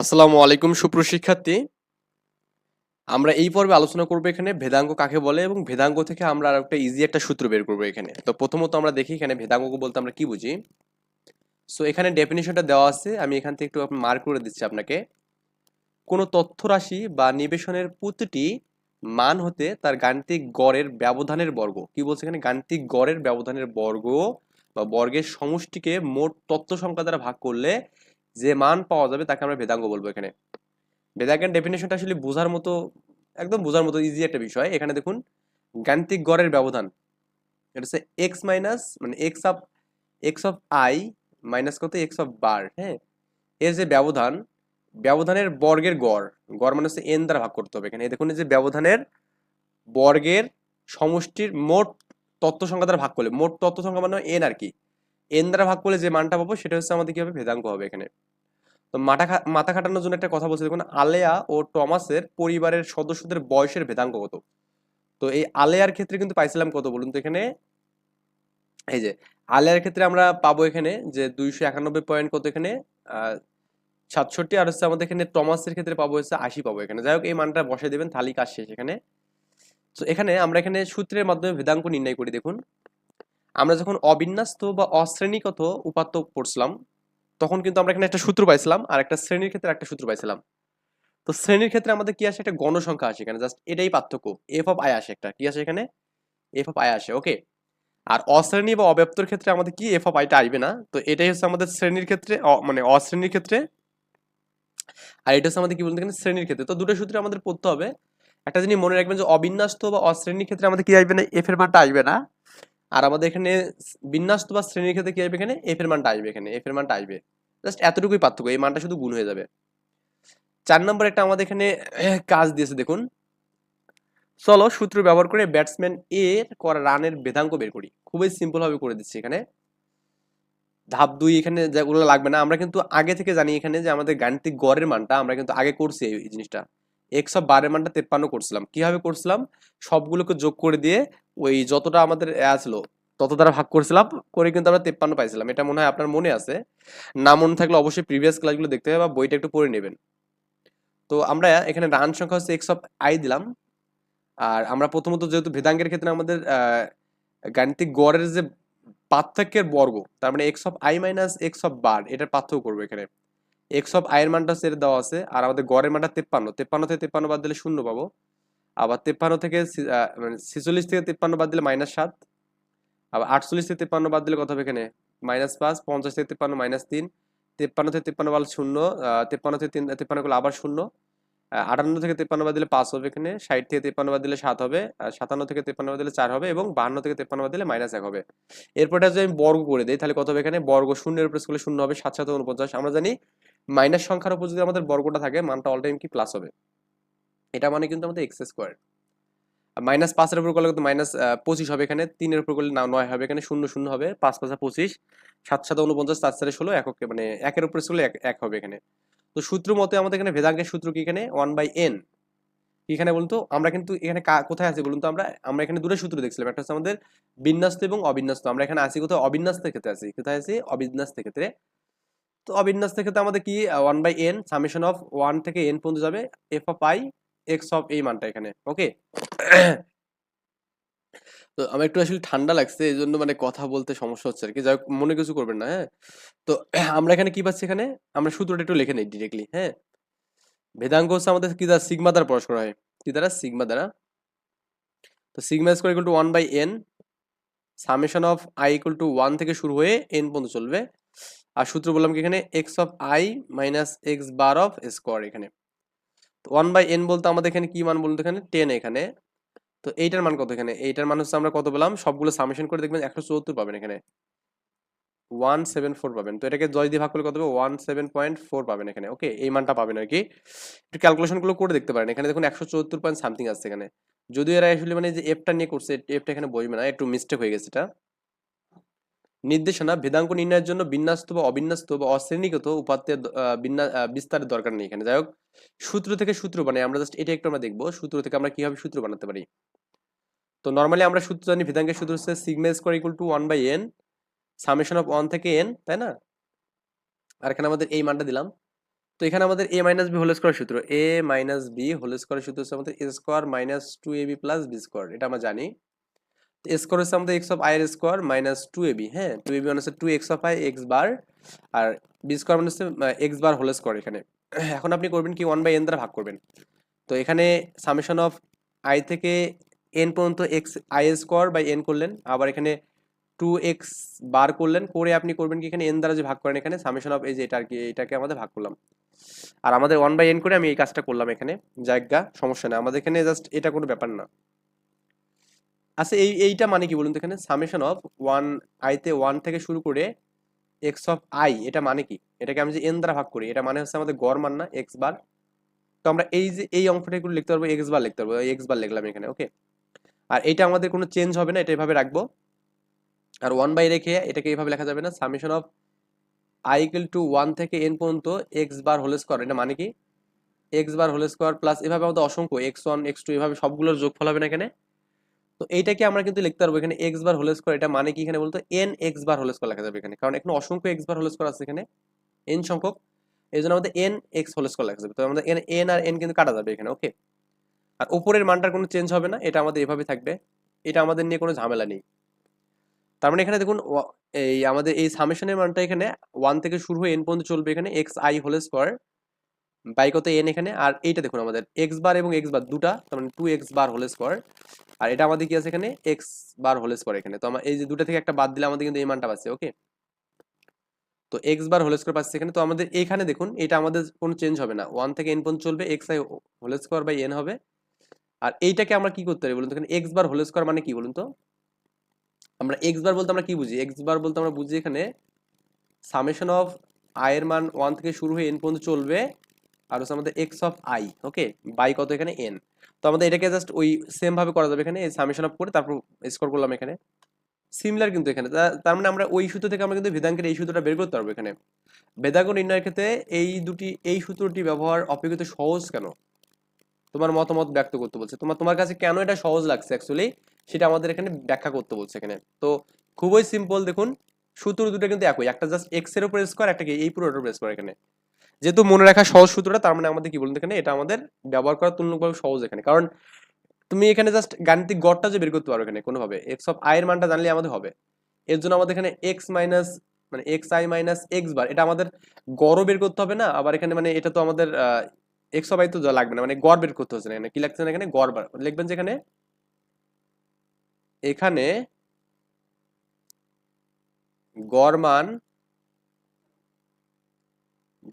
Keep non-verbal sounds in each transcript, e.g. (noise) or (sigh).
আসসালামু আলাইকুম সুপ্রশিক্ষার্থী আমরা এই পর্বে আলোচনা করব এখানে ভেদাঙ্গ কাকে বলে এবং ভেদাঙ্গ থেকে আমরা আর একটা ইজি একটা সূত্র বের করব এখানে। তো প্রথমত আমরা দেখি এখানে ভেদাঙ্গ বলতে আমরা কি বুঝি? সো এখানে ডেফিনেশনটা দেওয়া আছে। আমি এখান থেকে একটু মার্ক করে দিচ্ছি আপনাকে। কোনো তথ্য রাশি বা নিবেশনের প্রতিটি মান হতে তার গাণিতিক গড়ের ব্যবধানের বর্গ। কি বলছে এখানে? গাণিতিক গড়ের ব্যবধানের বর্গ বা বর্গের সমষ্টিকে মোট তথ্য সংখ্যা দ্বারা ভাগ করলে যে মান পাওয়া যাবে তাকে আমরা ভেদাঙ্গ বলব এখানে। ভেদাঙ্গের ডেফিনেশনটা আসলে বোঝার মতো, একদম বোঝার মতো ইজি একটা বিষয়। এখানে দেখুন গাণিতিক গড়ের ব্যবধান। এটা হচ্ছে এক্স মাইনাস মানে X of X of I minus কত? এক্স অফ বার হ্যাঁ? এর যে ব্যবধান, ব্যবধানের বর্গের গড় গড় মানে হচ্ছে এন দ্বারা ভাগ করতে হবে এখানে। দেখুন, এই যে ব্যবধানের বর্গের সমষ্টির মোট তত্ত্ব সংখ্যা দ্বারা ভাগ করলে, মোট তত্ত্ব সংখ্যা মানে এন আর কি। এন দ্বারা ভাগ করলে যে মানটা পাবো, সেটা হচ্ছে আমাদের কি হবে? ভেদাঙ্ক হবে এখানে। তো মাথা মাথা খাটানোর জন্য একটা কথা বলছি। দেখুন, আলেয়া ও টমাসের পরিবারের সদস্যদের বয়সের ভেদাঙ্ক কত? তো এই আলেয়ার ক্ষেত্রে কিন্তু পাইছিলাম কত বলুন তো এখানে? এই যে, আলেয়ার ক্ষেত্রে আমরা পাবো এখানে যে দুইশো একানব্বই পয়েন্ট কত এখানে? সাতষট্টি। আর হচ্ছে আমাদের এখানে টমাসের ক্ষেত্রে পাবো হচ্ছে আশি পাবো এখানে। যাই হোক, এই মানটা বসে দেবেন থালি কাজ শেষ এখানে। তো এখানে আমরা এখানে সূত্রের মাধ্যমে ভেদাঙ্ক নির্ণয় করি। দেখুন, আমরা যখন অবিন্যাস্ত বা অশ্রেণীগত উপাত্ত পড়ছিলাম তখন কিন্তু আমরা এখানে একটা সূত্র পাইছিলাম আর একটা শ্রেণির ক্ষেত্রে একটা সূত্র পাইছিলাম। তো শ্রেণির ক্ষেত্রে আমাদের কি আসে? একটা গণসংখ্যা আসে এখানে। জাস্ট এটাই পার্থক্য। এফ অফ আই আসে একটা। কি আসে এখানে? এফ অফ আই আসে। ওকে আর অশ্রেণী বা অব্যপ্তর ক্ষেত্রে আমাদের কি এফ অফ আইটা আসবে না? তো এটাই হচ্ছে আমাদের শ্রেণির ক্ষেত্রে মানে অশ্রেণীর ক্ষেত্রে। আর এটা হচ্ছে আমাদের কি বলতে এখানে শ্রেণির ক্ষেত্রে। তো দুটো সূত্রে আমাদের পড়তে হবে। একটা জিনিস মনে রাখবেন যে অবিন্যস্ত বা অশ্রেণীর ক্ষেত্রে আমাদের কি আসবে না? এফ এর মানটা আসবে না। আর আমাদের এখানে বিন্যস্ত বা শ্রেণির ক্ষেত্রে কি আসবে এখানে? এফ এর মানটা আসবে এখানে এফ এর মানটা আসবে। জাস্ট এতটুকুই পার্থক্য, এই মানটা শুধু গুণ হয়ে যাবে। চার নম্বর একটা আমাদের এখানে কাজ দিয়েছে, দেখুন। চলো সূত্র ব্যবহার করে ব্যাটসম্যান এর করা রানের বেধাঙ্ক বের করি। খুবই সিম্পল ভাবে করে দিচ্ছি এখানে। ধাপ দুই এখানে যেগুলো লাগবে না। আমরা কিন্তু আগে থেকে জানি এখানে যে আমাদের গাণিতিক গড়ের মানটা, আমরা কিন্তু আগে করছি এই জিনিসটা। এক্স অফ বারের মানটা তেপ্পান্ন করছিলাম। কীভাবে করছিলাম? সবগুলোকে যোগ করে দিয়ে ওই যতটা আমাদের আসলো, তত দ্বারা ভাগ করছিলাম, করে কিন্তু আমরা তেপ্পান্ন পাইছিলাম। এটা মনে হয় আপনার মনে আছে। না মনে থাকলে অবশ্যই প্রিভিয়াস ক্লাসগুলো দেখতে হবে বা বইটা একটু পড়ে নেবেন। তো আমরা এখানে রান সংখ্যা হচ্ছে এক্স অফ আই দিলাম। আর আমরা প্রথমত যেহেতু ভেদাঙ্গের ক্ষেত্রে আমাদের গাণিতিক গড়ের যে পার্থক্যের বর্গ, তার মানে x of i minus x of bar, এটার পার্থক্য করব এখানে। এক্স অফ আয়ের মানটা সেটা দেওয়া আছে, আর আমাদের গড়ের মানটা তেপ্পান্ন। তেপ্পান্ন থেকে তেপ্পান্ন বাদ দিলে শূন্য পাবো। আবার তেপ্পান্ন থেকে মানে ছেচল্লিশ থেকে তেপ্পান্ন বাদ দিলে মাইনাস সাত। আবার আটচল্লিশ থেকে তেপ্পান্ন বাদ দিলে কত হবে এখানে? মাইনাস পাঁচ, পঞ্চাশ থেকে তেপ্পান্ন মাইনাস তিন। তেপ্পান্ন থেকে তেপ্পান্ন বাদ শূন্য তেপ্পান্ন থেকে তিন, তেপ্পান্ন করলে আবার শূন্য। আটান্ন থেকে তেপ্পান্ন বাদ দিলে পাঁচ হবে এখানে, ষাট থেকে তেপ্পান্ন বাদ দিলে সাত হবে সাতান্ন থেকে তেপ্পান্ন বাদ দিলে চার হবে এবং বাহান্ন থেকে তেপ্পান্ন বাদ দিলে মাইনাস এক হবে। এরপরে যদি আমি বর্গ করে দিই, তাহলে কত হবে এখানে? বর্গ শূন্যের উপরে করলে শূন্য হবে, সাত সাত উনপঞ্চাশ আমরা জানি মাইনাস সংখ্যার উপর যদি আমাদের বর্গটা থাকে, মানটা অল টাইম কি? প্লাস হবে। এটা মানে কিন্তু আমাদের এক্স স্কোয়ার মাইনাস পাঁচের উপর করলে কিন্তু মাইনাস পঁচিশ হবে এখানে। তিনের উপর করলে নয় হবে এখানে, শূন্য শূন্য হবে। পাঁচ, পাঁচা, পঁচিশ। সাত সাত উনপঞ্চাশ চার চারে ষোলো, একক মানে একের উপরে এক এক হবে এখানে। তো সূত্র মতে আমাদের এখানে ভেদাঙ্গের সূত্র কি এখানে? ওয়ান বাই এন এখানে বলুন তো আমরা কিন্তু এখানে কোথায় আছি বলুন তো আমরা? আমরা এখানে দুটো সূত্র দেখছিলাম। একটা হচ্ছে আমাদের বিন্যস্ত এবং অবিন্যস্ত। আমরা এখানে আছি কোথাও অবিন্যস্তের ক্ষেত্রে আছি। কোথায় আছি? অবিন্যস্তের ক্ষেত্রে। তো অবিন্যস্তের ক্ষেত্রে আমাদের কি? One by n summation of one থেকে এন পর্যন্ত যাবে। F of i x of এই মানটা এখানে। ওকে তো আমার একটু আসলে ঠান্ডা লাগছে এই জন্য মানে কথা বলতে সমস্যা হচ্ছে আর কি যাই হোক, মনে কিছু করবেন না হ্যাঁ? তো (clears throat) আমরা এখানে কি পাচ্ছি এখানে? আমরা সূত্রটা একটু লিখে নিই ডিরেক্টলি হ্যাঁ? ভেদাঙ্গ হচ্ছে আমাদের কি দ্বারা? সিগমা দ্বারা প্রকাশ করা হয়। কি দ্বারা? সিগমা দ্বারা। তো sigma square equal to one by n summation of i equal to one থেকে শুরু হয়ে এন পর্যন্ত চলবে। আর সূত্র বললাম কি এখানে? X of i minus x bar of square এখানে। ওয়ান বাই এন বলতে আমাদের এখানে কি মান বলতে এখানে? টেন এখানে। তো এইটার মান কত এখানে? এইটার মান হচ্ছে আমরা কত পেলাম? সবগুলো সামেশন করে দেখবেন একশো চুয়াত্তর পাবেন এখানে। ওয়ান সেভেন ফোর পাবেন। তো এটাকে জয় দিয়ে ভাগ করলে কত হবে? ওয়ান সেভেন পয়েন্ট ফোর পাবেন এখানে। ওকে, এই মানটা পাবেন আর কি। একটু ক্যালকুলেশনগুলো করে দেখতে পারেন। এখানে দেখুন একশো চুয়াত্তর পয়েন্ট সামথিং আসছে এখানে। যদিও এরা আসলে মানে যে এফটা নিয়ে করছে এফটা এখানে বসবে না। একটু মিস্টেক হয়ে গেছে এটা। নির্দেশনা ভেদাঙ্ক নির্ণয়ের জন্য বিন্যস্ত বা অবিন্যস্ত বা অশ্রেণীগত উপাত্তের বিস্তারের দরকার নেই এখানে। যাই হোক সূত্র থেকে সূত্র বানাই, আমরা জাস্ট এটা একটু আমরা দেখব, সূত্র থেকে আমরা কীভাবে সূত্র বানাতে পারি। তো নর্মালি আমরা সূত্র জানি ভেদাঙ্কের সূত্র হচ্ছে sigma square equal to one by n summation of one থেকে এন তাই না? আর এখানে আমাদের এই মানটা দিলাম। তো এখানে আমাদের a minus b whole square সূত্র a minus b whole square সূত্র হচ্ছে আমাদের a square minus two a b plus b square এটা আমরা জানি। স্কোয়ার হচ্ছে আমাদের এক্স অফ আই এর square minus two a b হ্যাঁ? টু এ বি মানে হচ্ছে two x of i x bar R B square মানে হচ্ছে এক্স বার হোল স্কোয়ার এখানে। এখন আপনি করবেন কি ওয়ান বাই এন দ্বারা ভাগ করবেন। তো এখানে সামেশন অফ আই থেকে এন পর্যন্ত x i square by n করলেন, আবার এখানে টু এক্স বার করলেন, করে আপনি করবেন কি, এখানে এন দ্বারা যে ভাগ করেন এখানে সামেশন অফ এই যে এটা আর কি, এটাকে আমাদের ভাগ করলাম। আর আমাদের ওয়ান বাই এন করে আমি এই কাজটা করলাম এখানে, জায়গা, সমস্যা নেই। আমাদের এখানে জাস্ট এটা কোনো ব্যাপার না। আচ্ছা এই, এইটা মানে কি বলুন তো এখানে? সামেশন অফ ওয়ান আইতে ওয়ান থেকে শুরু করে এক্স অফ আই এটা মানে কি? এটাকে আমি যে এন দ্বারা ভাগ করি, এটা মানে হচ্ছে আমাদের গড় মান না এক্স বার। তো আমরা এই যে, এই অঙ্কটা এগুলো লিখতে পারব এক্স বার লিখতে পারব এক্স বার লিখলাম এখানে ওকে আর এটা আমাদের কোনো চেঞ্জ হবে না, এটা এভাবে রাখব। আর ওয়ান বাই রেখে এটাকে এইভাবে লেখা যাবে না summation of i equal to one থেকে এন পর্যন্ত এক্স বার হোল স্কোয়ার এটা মানে কি? X bar whole square plus এভাবে আমাদের অসংখ্য এক্স ওয়ান এক্স টু এভাবে সবগুলোর যোগফল হবে না এখানে। তো এইটাকে আমরা কিন্তু লিখতে পারব এখানে এক্স বার হোল স্কোয়ার এটা মানে কি এখানে বলতো? N x bar whole square লেখা যাবে এখানে। কারণ এখানে অসংখ্য এক্স বার হোল স্কোয়ার আছে এখানে এন সংখ্যক। এই জন্য আমাদের এন এক্স হোল স্কোয়ার লেখা যাবে। তো আমাদের এন আর এন কিন্তু কাটা যাবে এখানে ওকে আর উপরের মানটার কোনো চেঞ্জ হবে না, এটা আমাদের এভাবে থাকবে। এটা আমাদের নিয়ে কোনো ঝামেলা নেই। তার মানে এখানে দেখুন এই আমাদের এই সামেশনের মানটা এখানে ওয়ান থেকে শুরু হয়ে এন পর্যন্ত চলবে এখানে x i whole square by কত এন এখানে? আর এইটা দেখুন আমাদের এক্স বার এবং এক্স বার দুটা, তার মানে two x bar whole square আর এটা আমাদের কি আছে এখানে? এক্স বার হোল স্কোয়ার এখানে। তো আমার এই যে দুটা থেকে একটা বাদ দিলে আমাদের কিন্তু এই মানটা পাচ্ছে ওকে তো এক্স বার হোল স্কোয়ার পাচ্ছে এখানে। তো আমাদের এখানে দেখুন, এটা আমাদের কোনো চেঞ্জ হবে না। ওয়ান থেকে এন পর্যন্ত চলবে x i whole square by n হবে। আর এইটাকে আমরা কি করতে পারি বলুন তো? এখানে এক্স বার হোল স্কোয়ার মানে কি বলুন তো? আমরা এক্স বার বলতে আমরা কি বুঝি? এক্স বার বলতে আমরা বুঝি এখানে সামেশন অফ আই এর মান ওয়ান থেকে শুরু হয়ে এন পর্যন্ত চলবে। আর হচ্ছে আমাদের x of i okay by কত এখানে? এন তো আমাদের এটাকে জাস্ট ওই সেম ভাবে করা যাবে এখানে সামেশন অফ করে তারপর স্কোর করলাম এখানে। সিমিলার কিন্তু এখানে। তার মানে আমরা ওই সূত্র থেকে আমরা কিন্তু ভেদাঙ্কের এই সূত্রটা বের করতে পারব এখানে। ভেদাঙ্ক নির্ণয়ের ক্ষেত্রে এই দুটি, এই সূত্রটি ব্যবহার অপেক্ষিত সহজ কেন? তোমার মতামত ব্যক্ত করতে বলছে। তোমার তোমার কাছে কেন এটা সহজ লাগছে অ্যাকচুয়ালি সেটা আমাদের এখানে ব্যাখ্যা করতে বলছে এখানে। তো খুবই সিম্পল দেখুন, সূত্র দুটো কিন্তু একই। একটা জাস্ট এক্সের উপর স্কোয়ার একটা কি? এই পুরোটার উপর স্কোয়ার এখানে। যেহেতু মনে রাখা সহজ সূত্রটা, তার মানে আমাদের কি বলুন এখানে? এটা আমাদের ব্যবহার করা তুলনামূলক সহজ এখানে। কারণ তুমি এখানে জাস্ট গাণিতিক গড়টা যে বের করতে পারো এখানে কোনোভাবে এক্স অফ আই এর মানটা জানলে আমাদের হবে। এর জন্য আমাদের এখানে এক্স মাইনাস মানে x i minus x bar এটা আমাদের গড়ও বের করতে হবে না, আবার এখানে মানে এটা তো আমাদের এক্স অফ আই তো লাগবে না মানে গড় বের করতে হচ্ছে না এখানে। কি লাগছে না এখানে? গড় বার লিখবেন যে এখানে এখানে গড় মান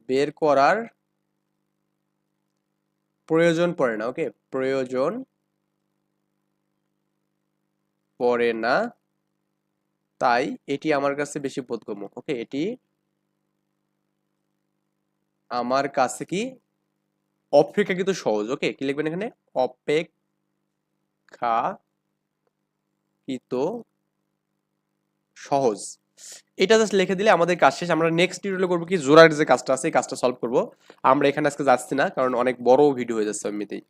বের করার প্রয়োজন পড়ে না ওকে প্রয়োজন পড়ে না। তাই এটি আমার কাছে বেশি বোধগম্য ওকে এটি আমার কাছে কি? অপেক্ষাকৃত সহজ ওকে কি লিখবেন এখানে? অপেক্ষা অপেক্ষাকৃত সহজ। এটা জাস্ট লিখে দিলে আমাদের কাজ শেষ। আমরা নেক্সট টিউটোরিয়ালে করব কি জোড়ার যে কাজটা আছে, এই কাজটা সলভ করব। আমরা এখানে আজকে যাচ্ছি না, কারণ অনেক বড় ভিডিও হয়ে যাচ্ছে এমনিতেই